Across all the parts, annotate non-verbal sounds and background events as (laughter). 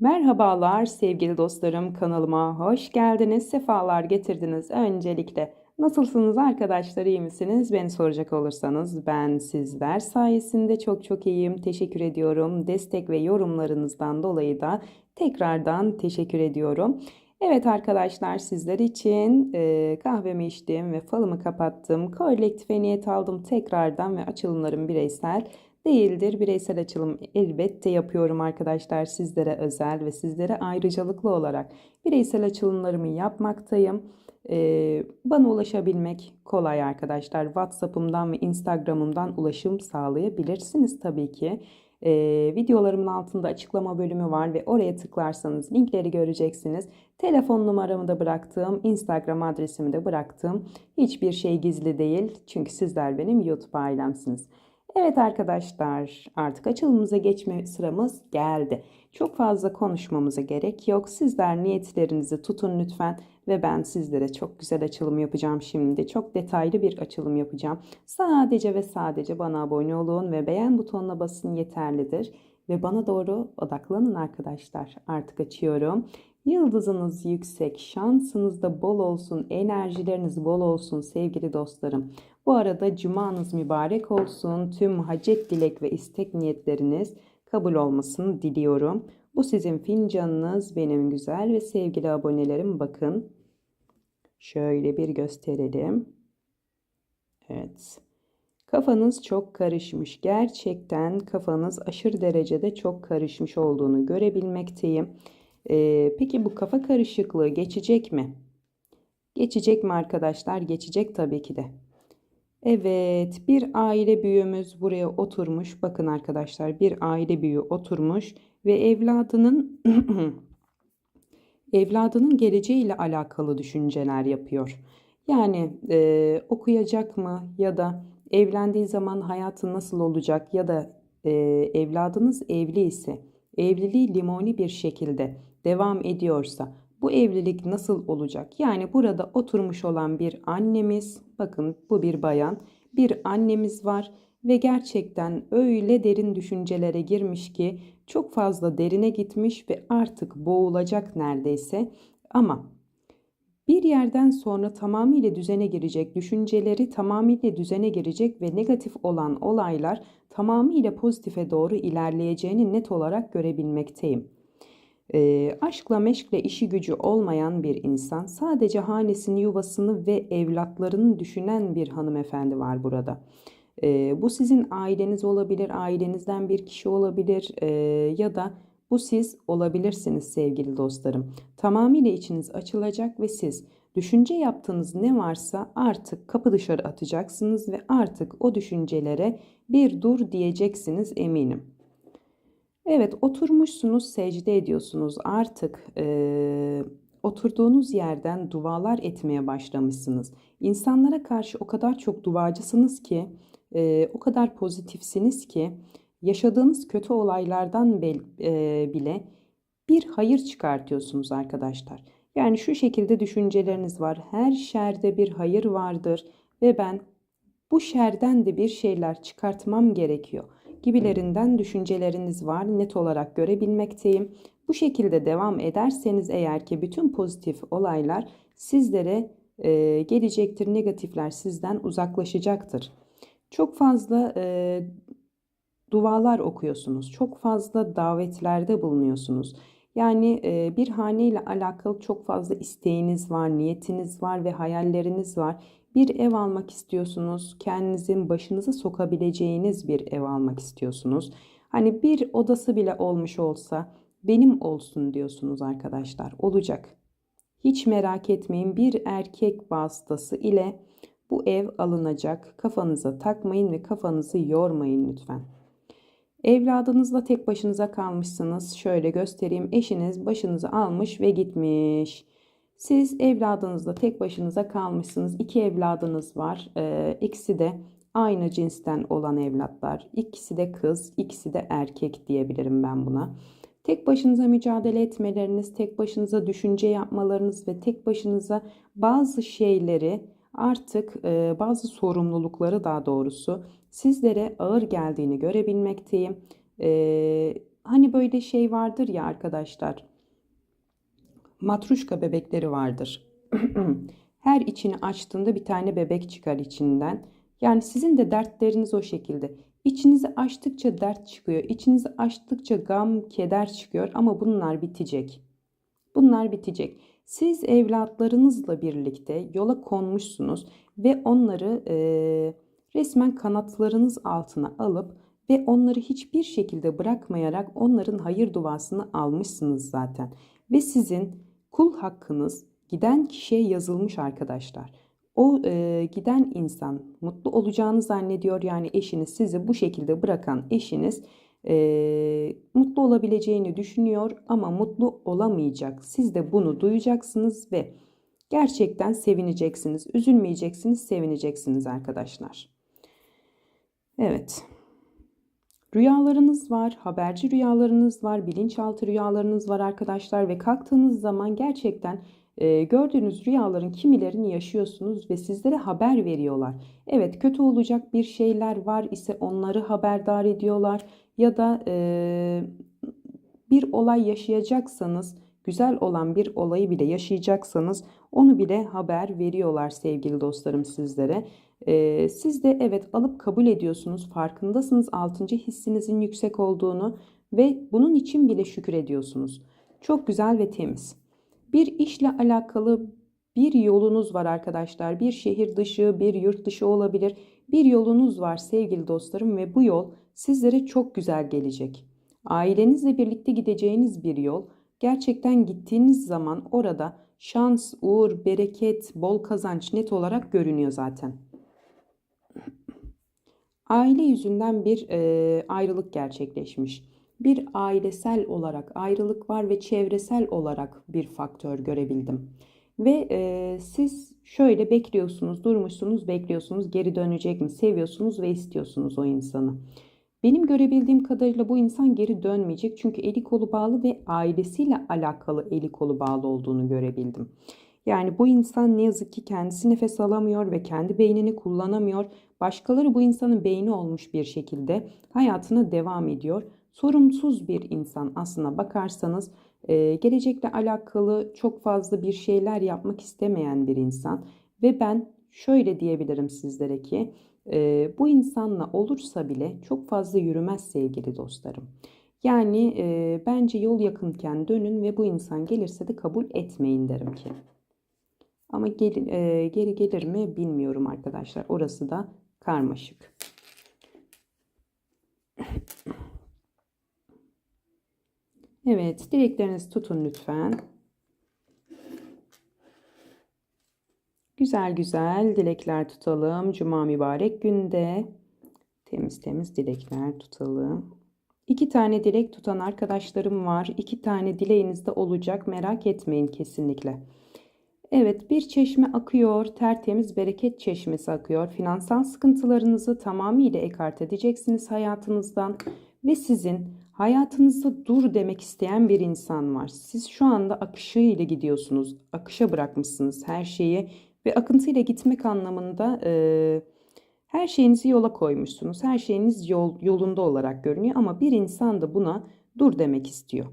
Merhabalar sevgili dostlarım kanalıma hoş geldiniz, sefalar getirdiniz. Öncelikle nasılsınız arkadaşlar, iyi misiniz? Beni soracak olursanız ben sizler sayesinde çok çok iyiyim. Teşekkür ediyorum. Destek ve yorumlarınızdan dolayı da tekrardan teşekkür ediyorum. Evet arkadaşlar sizler için e, kahvemi içtim ve falımı kapattım. Kolektife niyet aldım tekrardan ve açılımlarım bireysel değildir. Bireysel açılım elbette yapıyorum arkadaşlar sizlere özel ve sizlere ayrıcalıklı olarak bireysel açılımlarımı yapmaktayım. Ee, bana ulaşabilmek kolay arkadaşlar. WhatsApp'ımdan ve Instagram'ımdan ulaşım sağlayabilirsiniz tabii ki. Ee, videolarımın altında açıklama bölümü var ve oraya tıklarsanız linkleri göreceksiniz. Telefon numaramı da bıraktım, Instagram adresimi de bıraktım. Hiçbir şey gizli değil çünkü sizler benim YouTube ailemsiniz. Evet arkadaşlar artık açılımımıza geçme sıramız geldi. Çok fazla konuşmamıza gerek yok. Sizler niyetlerinizi tutun lütfen ve ben sizlere çok güzel açılım yapacağım şimdi. Çok detaylı bir açılım yapacağım. Sadece ve sadece bana abone olun ve beğen butonuna basın yeterlidir. Ve bana doğru odaklanın arkadaşlar. Artık açıyorum. Yıldızınız yüksek, şansınız da bol olsun, enerjileriniz bol olsun sevgili dostlarım. Bu arada cumanız mübarek olsun. Tüm hacet dilek ve istek niyetleriniz kabul olmasını diliyorum. Bu sizin fincanınız benim güzel ve sevgili abonelerim bakın. Şöyle bir gösterelim. Evet. Kafanız çok karışmış. Gerçekten kafanız aşırı derecede çok karışmış olduğunu görebilmekteyim. Ee, peki bu kafa karışıklığı geçecek mi? Geçecek mi arkadaşlar? Geçecek tabii ki de. Evet, bir aile büyüğümüz buraya oturmuş. Bakın arkadaşlar, bir aile büyüğü oturmuş ve evladının (clears throat) evladının geleceğiyle alakalı düşünceler yapıyor. Yani e, okuyacak mı ya da evlendiği zaman hayatı nasıl olacak ya da e, evladınız evli ise evliliği limoni bir şekilde devam ediyorsa bu evlilik nasıl olacak? Yani burada oturmuş olan bir annemiz, bakın bu bir bayan, bir annemiz var ve gerçekten öyle derin düşüncelere girmiş ki çok fazla derine gitmiş ve artık boğulacak neredeyse. Ama bir yerden sonra tamamıyla düzene girecek, düşünceleri tamamıyla düzene girecek ve negatif olan olaylar tamamıyla pozitife doğru ilerleyeceğini net olarak görebilmekteyim. E, aşkla meşkle işi gücü olmayan bir insan sadece hanesini yuvasını ve evlatlarını düşünen bir hanımefendi var burada. E, bu sizin aileniz olabilir, ailenizden bir kişi olabilir e, ya da bu siz olabilirsiniz sevgili dostlarım. Tamamıyla içiniz açılacak ve siz düşünce yaptığınız ne varsa artık kapı dışarı atacaksınız ve artık o düşüncelere bir dur diyeceksiniz eminim. Evet oturmuşsunuz secde ediyorsunuz artık e, oturduğunuz yerden dualar etmeye başlamışsınız. İnsanlara karşı o kadar çok duacısınız ki e, o kadar pozitifsiniz ki yaşadığınız kötü olaylardan be, e, bile bir hayır çıkartıyorsunuz arkadaşlar. Yani şu şekilde düşünceleriniz var. Her şerde bir hayır vardır ve ben bu şerden de bir şeyler çıkartmam gerekiyor gibilerinden düşünceleriniz var net olarak görebilmekteyim. Bu şekilde devam ederseniz eğer ki bütün pozitif olaylar sizlere e, gelecektir, negatifler sizden uzaklaşacaktır. Çok fazla e, dualar okuyorsunuz, çok fazla davetlerde bulunuyorsunuz. Yani e, bir hane ile alakalı çok fazla isteğiniz var, niyetiniz var ve hayalleriniz var. Bir ev almak istiyorsunuz. Kendinizin başınızı sokabileceğiniz bir ev almak istiyorsunuz. Hani bir odası bile olmuş olsa benim olsun diyorsunuz arkadaşlar. Olacak. Hiç merak etmeyin bir erkek vasıtası ile bu ev alınacak. Kafanıza takmayın ve kafanızı yormayın lütfen. Evladınızla tek başınıza kalmışsınız. Şöyle göstereyim. Eşiniz başınızı almış ve gitmiş. Siz evladınızla tek başınıza kalmışsınız. İki evladınız var. Ee, ikisi de aynı cinsten olan evlatlar. İkisi de kız, ikisi de erkek diyebilirim ben buna. Tek başınıza mücadele etmeleriniz, tek başınıza düşünce yapmalarınız ve tek başınıza bazı şeyleri artık e, bazı sorumlulukları daha doğrusu sizlere ağır geldiğini görebilmekteyim. E, hani böyle şey vardır ya arkadaşlar. Matruşka bebekleri vardır. (clears throat) Her içini açtığında bir tane bebek çıkar içinden. Yani sizin de dertleriniz o şekilde. İçinizi açtıkça dert çıkıyor. İçinizi açtıkça gam, keder çıkıyor ama bunlar bitecek. Bunlar bitecek. Siz evlatlarınızla birlikte yola konmuşsunuz ve onları e, resmen kanatlarınız altına alıp ve onları hiçbir şekilde bırakmayarak onların hayır duasını almışsınız zaten. Ve sizin kul hakkınız giden kişiye yazılmış arkadaşlar. O e, giden insan mutlu olacağını zannediyor yani eşiniz sizi bu şekilde bırakan eşiniz e, mutlu olabileceğini düşünüyor ama mutlu olamayacak. Siz de bunu duyacaksınız ve gerçekten sevineceksiniz. Üzülmeyeceksiniz, sevineceksiniz arkadaşlar. Evet. Rüyalarınız var, haberci rüyalarınız var, bilinçaltı rüyalarınız var arkadaşlar ve kalktığınız zaman gerçekten e, gördüğünüz rüyaların kimilerini yaşıyorsunuz ve sizlere haber veriyorlar. Evet kötü olacak bir şeyler var ise onları haberdar ediyorlar ya da e, bir olay yaşayacaksanız güzel olan bir olayı bile yaşayacaksanız onu bile haber veriyorlar sevgili dostlarım sizlere. Ee, siz de evet alıp kabul ediyorsunuz. Farkındasınız 6. hissinizin yüksek olduğunu ve bunun için bile şükür ediyorsunuz. Çok güzel ve temiz. Bir işle alakalı bir yolunuz var arkadaşlar. Bir şehir dışı, bir yurt dışı olabilir. Bir yolunuz var sevgili dostlarım ve bu yol sizlere çok güzel gelecek. Ailenizle birlikte gideceğiniz bir yol. Gerçekten gittiğiniz zaman orada şans, uğur, bereket, bol kazanç net olarak görünüyor zaten. Aile yüzünden bir e, ayrılık gerçekleşmiş. Bir ailesel olarak ayrılık var ve çevresel olarak bir faktör görebildim. Ve e, siz şöyle bekliyorsunuz, durmuşsunuz, bekliyorsunuz, geri dönecek mi? Seviyorsunuz ve istiyorsunuz o insanı. Benim görebildiğim kadarıyla bu insan geri dönmeyecek çünkü eli kolu bağlı ve ailesiyle alakalı eli kolu bağlı olduğunu görebildim. Yani bu insan ne yazık ki kendisi nefes alamıyor ve kendi beynini kullanamıyor. Başkaları bu insanın beyni olmuş bir şekilde hayatına devam ediyor. Sorumsuz bir insan aslına bakarsanız e, gelecekle alakalı çok fazla bir şeyler yapmak istemeyen bir insan. Ve ben şöyle diyebilirim sizlere ki e, bu insanla olursa bile çok fazla yürümez sevgili dostlarım. Yani e, bence yol yakınken dönün ve bu insan gelirse de kabul etmeyin derim ki. Ama gel, geri gelir mi bilmiyorum arkadaşlar. Orası da karmaşık. Evet, dileklerinizi tutun lütfen. Güzel güzel dilekler tutalım. Cuma mübarek günde temiz temiz dilekler tutalım. İki tane dilek tutan arkadaşlarım var. İki tane dileğiniz de olacak. Merak etmeyin kesinlikle. Evet bir çeşme akıyor, tertemiz bereket çeşmesi akıyor. Finansal sıkıntılarınızı tamamıyla ekart edeceksiniz hayatınızdan ve sizin hayatınızda dur demek isteyen bir insan var. Siz şu anda akışı ile gidiyorsunuz, akışa bırakmışsınız her şeyi ve akıntıyla gitmek anlamında e, her şeyinizi yola koymuşsunuz. Her şeyiniz yol, yolunda olarak görünüyor ama bir insan da buna dur demek istiyor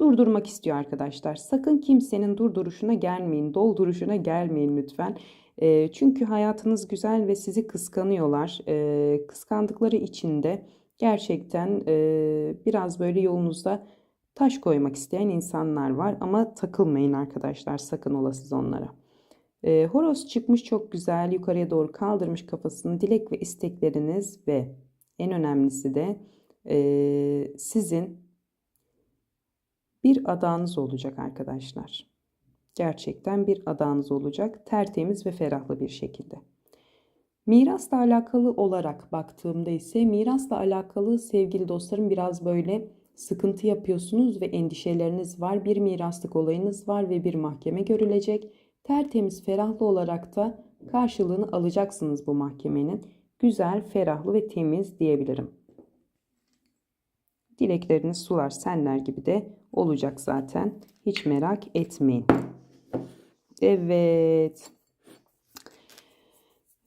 durdurmak istiyor arkadaşlar. Sakın kimsenin durduruşuna gelmeyin, dolduruşuna gelmeyin lütfen. E, çünkü hayatınız güzel ve sizi kıskanıyorlar. E, kıskandıkları için de gerçekten e, biraz böyle yolunuzda taş koymak isteyen insanlar var. Ama takılmayın arkadaşlar sakın olasız onlara. E, horoz çıkmış çok güzel yukarıya doğru kaldırmış kafasını dilek ve istekleriniz ve en önemlisi de e, sizin bir adağınız olacak arkadaşlar. Gerçekten bir adağınız olacak. Tertemiz ve ferahlı bir şekilde. Mirasla alakalı olarak baktığımda ise mirasla alakalı sevgili dostlarım biraz böyle sıkıntı yapıyorsunuz ve endişeleriniz var. Bir miraslık olayınız var ve bir mahkeme görülecek. Tertemiz, ferahlı olarak da karşılığını alacaksınız bu mahkemenin. Güzel, ferahlı ve temiz diyebilirim. Dilekleriniz sular senler gibi de olacak zaten. Hiç merak etmeyin. Evet.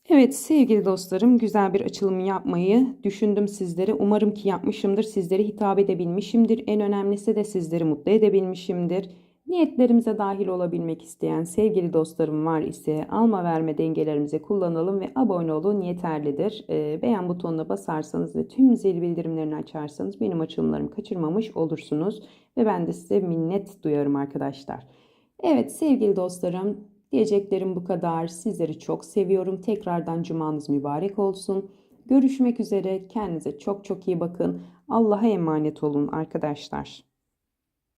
Evet sevgili dostlarım güzel bir açılım yapmayı düşündüm sizlere. Umarım ki yapmışımdır. Sizlere hitap edebilmişimdir. En önemlisi de sizleri mutlu edebilmişimdir. Niyetlerimize dahil olabilmek isteyen sevgili dostlarım var ise alma verme dengelerimizi kullanalım ve abone olun yeterlidir. Ee, beğen butonuna basarsanız ve tüm zil bildirimlerini açarsanız benim açılımlarımı kaçırmamış olursunuz. Ve ben de size minnet duyarım arkadaşlar. Evet sevgili dostlarım diyeceklerim bu kadar. Sizleri çok seviyorum. Tekrardan cumanız mübarek olsun. Görüşmek üzere. Kendinize çok çok iyi bakın. Allah'a emanet olun arkadaşlar.